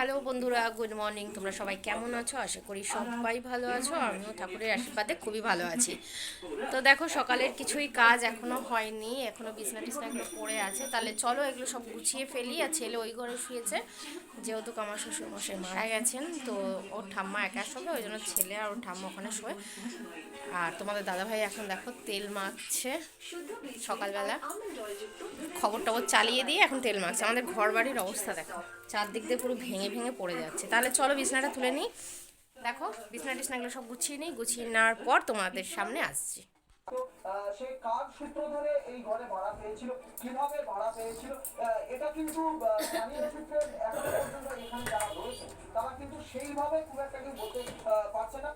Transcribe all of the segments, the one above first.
Hello বন্ধুরা, good morning. তোমরা সবাই কেমন আছো? আশা করি সবাই ভালো আছো। আমিও ঠাকুরের আশীর্বাদে খুবই ভালো আছি। তো দেখো, সকালের কিছুই কাজ এখনও হয়নি। এখনও বিছনা টিছনা এগুলো পড়ে আছে। তাহলে চলো এগুলো সব গুছিয়ে ফেলি। আর ছেলে ওই ঘরে শুয়েছে। যেহেতু আমার শ্বশুর মশাই মারা গেছেন, তো ওর ঠাম্মা একা শোবে, ওই জন্য ছেলে আর ওর ঠাম্মা ওখানে শোয়। আর তোমাদের দাদাভাই এখন দেখো তেল মাখছে সকালবেলা। খবর টবর চালিয়ে দিয়ে এখন তেল মাখছে। আমাদের ঘর বাড়ির অবস্থা দেখো। চারদিক দিয়ে পুরো ভেঙে ভেঙে পড়ে যাচ্ছে। তাহলে চলো বিছনাটা তুলে নিই। দেখো বিছনা টিছনাগুলো সব গুছিয়ে নিই গুছিয়ে নেওয়ার পর তোমাদের সামনে আসছি। সে কার সূত্র ধরে এই ঘরে ভাড়া পেয়েছিল কীভাবে ভাড়া পেয়েছিল এটা কিন্তু স্থানীয় সূত্রে এখনও পর্যন্ত এখানে যারা রয়েছে তারা কিন্তু সেইভাবে খুব একটা কেউ বলতে পারছে না।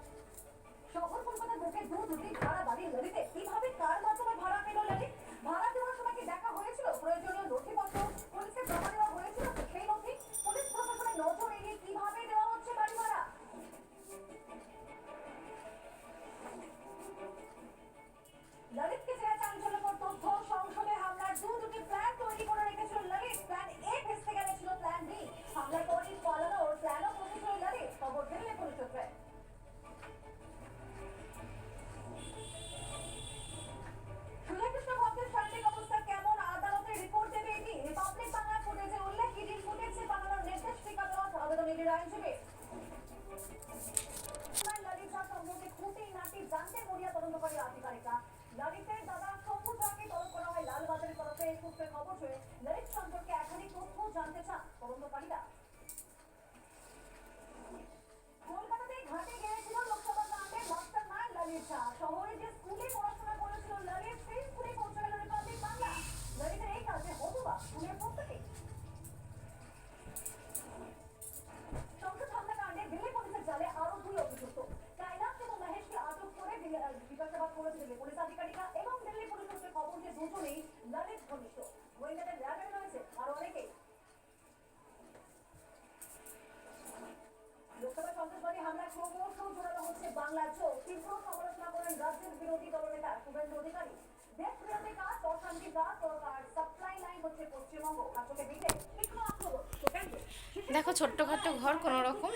আবেদন ইডির আইনজীবী ললিতা সম্পর্কে খুঁটি নাটি জানতে মরিয়া তদন্তকারী আধিকারিকরা ললিতের দাদা শম্ভু ঝাকে তলব করা হয় লালবাজারের তরফে সূত্রে খবর হয়ে ললিত খবর লালের ঘনিষ্ঠ গোয়েন্দাদের র্যাবে রয়েছে, আরও অনেকেই। লোকসভা সন্ত্রাসবাদী হামলা ক্রমশ জোরালো হচ্ছে বাংলার চোখ। তীব্র সমালোচনা করেন রাজ্যের বিরোধী দলনেতা শুভেন্দু অধিকারী। দেশ বিরোধী কাজ অশান্তি কাজ সরকার দেখো ছোট্টখাট্ট ঘর কোনো রকম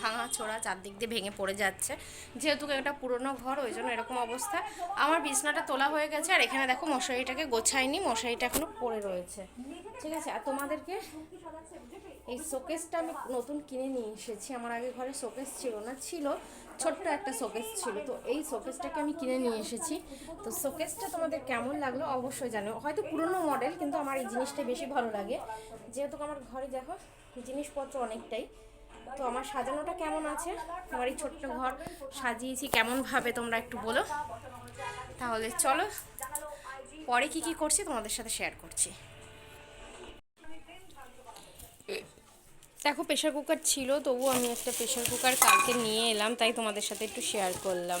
ভাঙা ছোড়া চারদিক দিয়ে ভেঙে পড়ে যাচ্ছে। যেহেতু একটা পুরনো ঘর, ওই জন্য এরকম অবস্থা। আমার বিছনাটা তোলা হয়ে গেছে, আর এখানে দেখো মশারিটাকে গোছায়নি, মশারিটা এখনও পড়ে রয়েছে। ঠিক আছে, আর তোমাদেরকে এই শোকেসটা আমি নতুন কিনে নিয়ে এসেছি। আমার আগে ঘরে শোকেস ছিল না, ছিল ছোট্ট একটা শোকেস ছিল। তো এই শোকেসটাকে আমি কিনে নিয়ে এসেছি। তো শোকেসটা তোমাদের কেমন লাগল অবশ্যই জানো হয়তো পুরনো মডেল কিন্তু আমার এই জিনিসটা বেশি ভালো লাগে। যেহেতু আমার ঘরে দেখো, জিনিসপত্র অনেকটাই। তো আমার সাজানোটা কেমন আছে? আমার এই ছোট্ট ঘর সাজিয়েছি, কেমনভাবে তোমরা একটু বলো। তাহলে চলো, পরে কি কি করছি তোমাদের সাথে শেয়ার করছি। দেখো প্রেশার কুকার ছিল, তবুও আমি একটা প্রেশার কুকার কালকে নিয়ে এলাম, তাই তোমাদের সাথে একটু শেয়ার করলাম।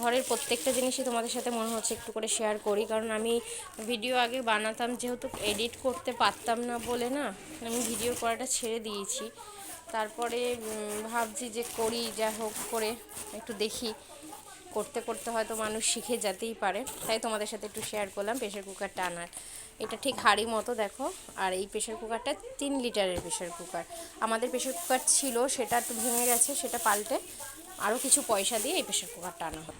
ঘরের প্রত্যেকটা জিনিসই তোমাদের সাথে মনে হচ্ছে একটু করে শেয়ার করি, কারণ আমি ভিডিও আগে বানাতাম, যেহেতু এডিট করতে পারতাম না বলে না, আমি ভিডিও করাটা ছেড়ে দিয়েছি। তারপরে ভাবছি যে করি যা হোক করে একটু দেখি। করতে করতে হয়তো মানুষ শিখে যেতেই পারে। তাই তোমাদের সাথে একটু শেয়ার করলাম প্রেশার কুকারটা আনার এটা ঠিক হাড়ি মতো দেখো, আর এই প্রেশার কুকারটা তিন লিটারের প্রেশার কুকার আমাদের প্রেশার কুকার ছিল, সেটা একটু ভেঙে গেছে, সেটা পাল্টে আরও কিছু পয়সা দিয়ে এই প্রেশার কুকারটা আনা হয়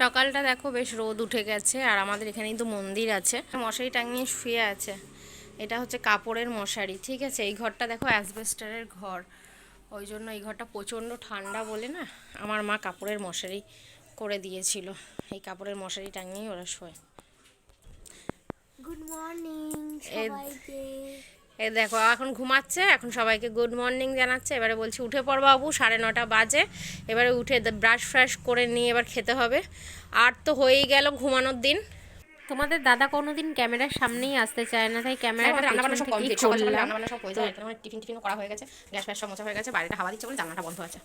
সকালটা দেখো বেশ রোদ উঠে গেছে, আর আমাদের এখানেই তো মন্দির আছে। মশারি টাঙিয়ে শুয়ে আছে। এটা হচ্ছে কাপড়ের মশারি, ঠিক আছে? এই ঘরটা দেখো অ্যাসবেস্টারের ঘর। ওই জন্য এই ঘরটা প্রচণ্ড ঠান্ডা বলে না আমার মা কাপড়ের মশারি করে দিয়েছিল। এই কাপড়ের মশারি টাঙিয়েই ওরা শোয়। গুড মর্নিং সবাইকে। এই দেখো এখন ঘুমাচ্ছে এখন সবাইকে গুড মর্নিং জানাচ্ছে। এবারে বলছি উঠে পড় বাবু সাড়ে নটা বাজে। এবারে উঠে ব্রাশ ফ্রাশ করে নিয়ে এবার খেতে হবে। আর তো হয়েই গেল ঘুমানোর দিন। তোমাদের দাদা কোনোদিন ক্যামেরার সামনেই আসতে চায় না তাই ক্যামেরাটা রান্না বান্না সব কমপ্লিট সকাল সকাল করলাম রান্না বান্না সব হয়ে যায়। টিফিন টিফিন করা হয়ে গেছে গ্যাস ফ্যাস সব মোছা হয়ে গেছে বাড়িটা হাওয়া দিচ্ছে বলে জানলাটা বন্ধ আছে।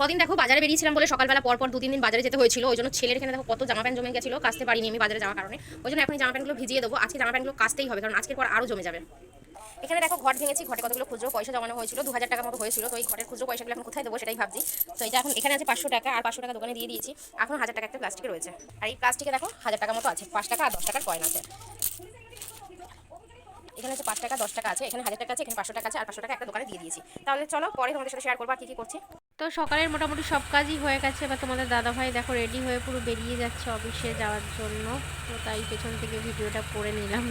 কদিন দেখো বাজারে বেরিয়েছিলাম বলে সকালবেলা পর পর দু তিন দিন বাজারে যেতে হয়েছিল ওই জন্য ছেলের এখানে দেখো কত জামা প্যান্ট জমে গেছিল কাচতে পারিনি আমি বাজারে যাওয়ার কারণে। ওই জন্য এখন জামা প্যান্টগুলো ভিজিয়ে দেবো আজকে জামা প্যান্টগুলো কাচতেই হবে কারণ আজকের পর আরও জমে যাবে। এখানে দেখো ঘর ভেঙেছি, ঘরে কতগুলো খুচরো পয়সা জমানো হয়েছিল, দু হাজার টাকা মতো হয়েছিল। তো এই ঘরের খুচরো পয়সাগুলো এখন কোথায় দেবো সেটাই ভাবছি। তো এটা এখন এখানে আছে পাঁচশো টাকা, আর পাঁচশো টাকা দোকানে দিয়ে দিয়েছি। এখন হাজার টাকা একটা প্লাস্টিকে রয়েছে। আর এই প্লাস্টিকে দেখো হাজার টাকা মতো আছে, পাঁচ টাকা আর দশ টাকার কয়েন আছে। এখানে আছে পাঁচ টাকা, দশ টাকা আছে, এখানে হাজার টাকা আছে, এখানে পাঁচশো টাকা আছে, আর পাঁচশো টাকা একটা দোকানে দিয়ে দিয়েছি। তাহলে চলো পরে তোমাদের সাথে শেয়ার করব আর কি কী করছি। তো সকালের মোটামুটি সব কাজই হয়ে গেছে। এবার তোমাদের দাদাভাই দেখো রেডি হয়ে পুরো বেরিয়ে যাচ্ছে অফিসে যাওয়ার জন্য। তো তাই পেছন থেকে ভিডিওটা করে নিলাম।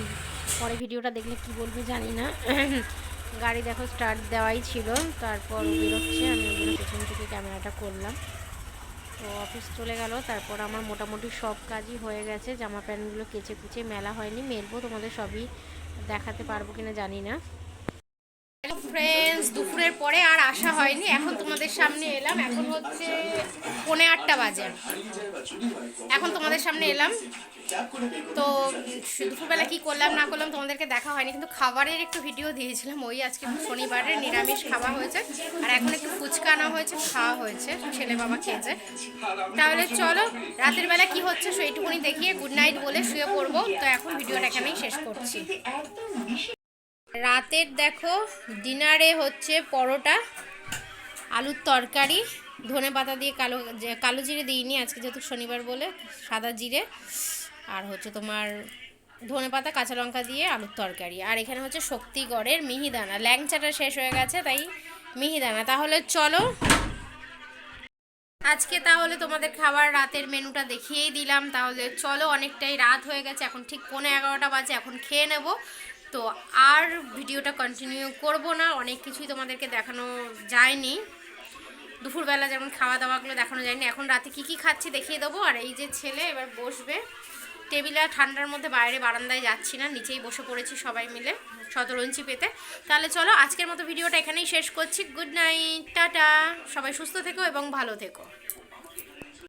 পরে ভিডিওটা দেখলে কি বলবে জানি না। গাড়ি দেখো স্টার্ট দেওয়াই ছিল। তারপর বেরোচ্ছে, আমি জন্য পেছন থেকে ক্যামেরাটা করলাম। তো অফিস চলে গেল। তারপর আমার মোটামুটি সব কাজই হয়ে গেছে। জামা প্যান্টগুলো কেচে কুচে মেলা হয়নি। মেলবো তোমাদের সবই দেখাতে পারব কিনা জানি না। ফ্রেন্ডস দুপুরের পরে আর আসা হয়নি। এখন তোমাদের সামনে এলাম। এখন হচ্ছে পৌনে আটটা বাজে। এখন তোমাদের সামনে এলাম। তো দুপুরবেলা কি করলাম, না করলাম তোমাদেরকে দেখা হয়নি। কিন্তু খাবারের একটু ভিডিও দিয়েছিলাম। ওই আজকে শনিবারের নিরামিষ খাওয়া হয়েছে। আর এখন একটু ফুচকা আনা হয়েছে, খাওয়া হয়েছে। ছেলে বাবা খেয়েছে। তাহলে চলো, রাতের বেলা কি হচ্ছে, সেইটুকুনি দেখিয়ে গুড নাইট বলে শুয়ে পড়ব। তো এখন ভিডিওটা এখানেই শেষ করছি। রাতের দেখো, ডিনারে হচ্ছে পরোটা, আলুর তরকারি, ধনে পাতা দিয়ে কালো কালো জিরে দিইনি আজকে যেহেতু শনিবার বলে, সাদা জিরে, আর হচ্ছে তোমার ধনে পাতা, কাঁচা লঙ্কা দিয়ে আলুর তরকারি। আর এখানে হচ্ছে শক্তিগড়ের মিহিদানা। ল্যাংচাটা শেষ হয়ে গেছে, তাই মিহিদানা। তাহলে চলো, আজকে তাহলে তোমাদের খাবার রাতের মেনুটা দেখিয়েই দিলাম। তাহলে চলো, অনেকটাই রাত হয়ে গেছে, এখন ঠিক পৌনে এগারোটা বাজে, এখন খেয়ে নেব। তো আর ভিডিওটা কন্টিনিউ করব না, অনেক কিছুই তোমাদেরকে দেখানো যায়নি। দুপুরবেলা যেমন খাওয়া দাওয়াগুলো দেখানো যায়নি, এখন রাতে কি কি খাচ্ছি দেখিয়ে দেবো। আর এই যে ছেলে এবার বসবে, টেবিলে ঠান্ডার মধ্যে বাইরে বারান্দায় যাচ্ছি না, নিচেই বসে পড়েছি সবাই মিলে শতরঞ্চি পেতে। তাহলে চলো, আজকের মতো ভিডিওটা এখানেই শেষ করছি। Good night ta-ta. সবাই সুস্থ থেকো এবং ভালো থেকো।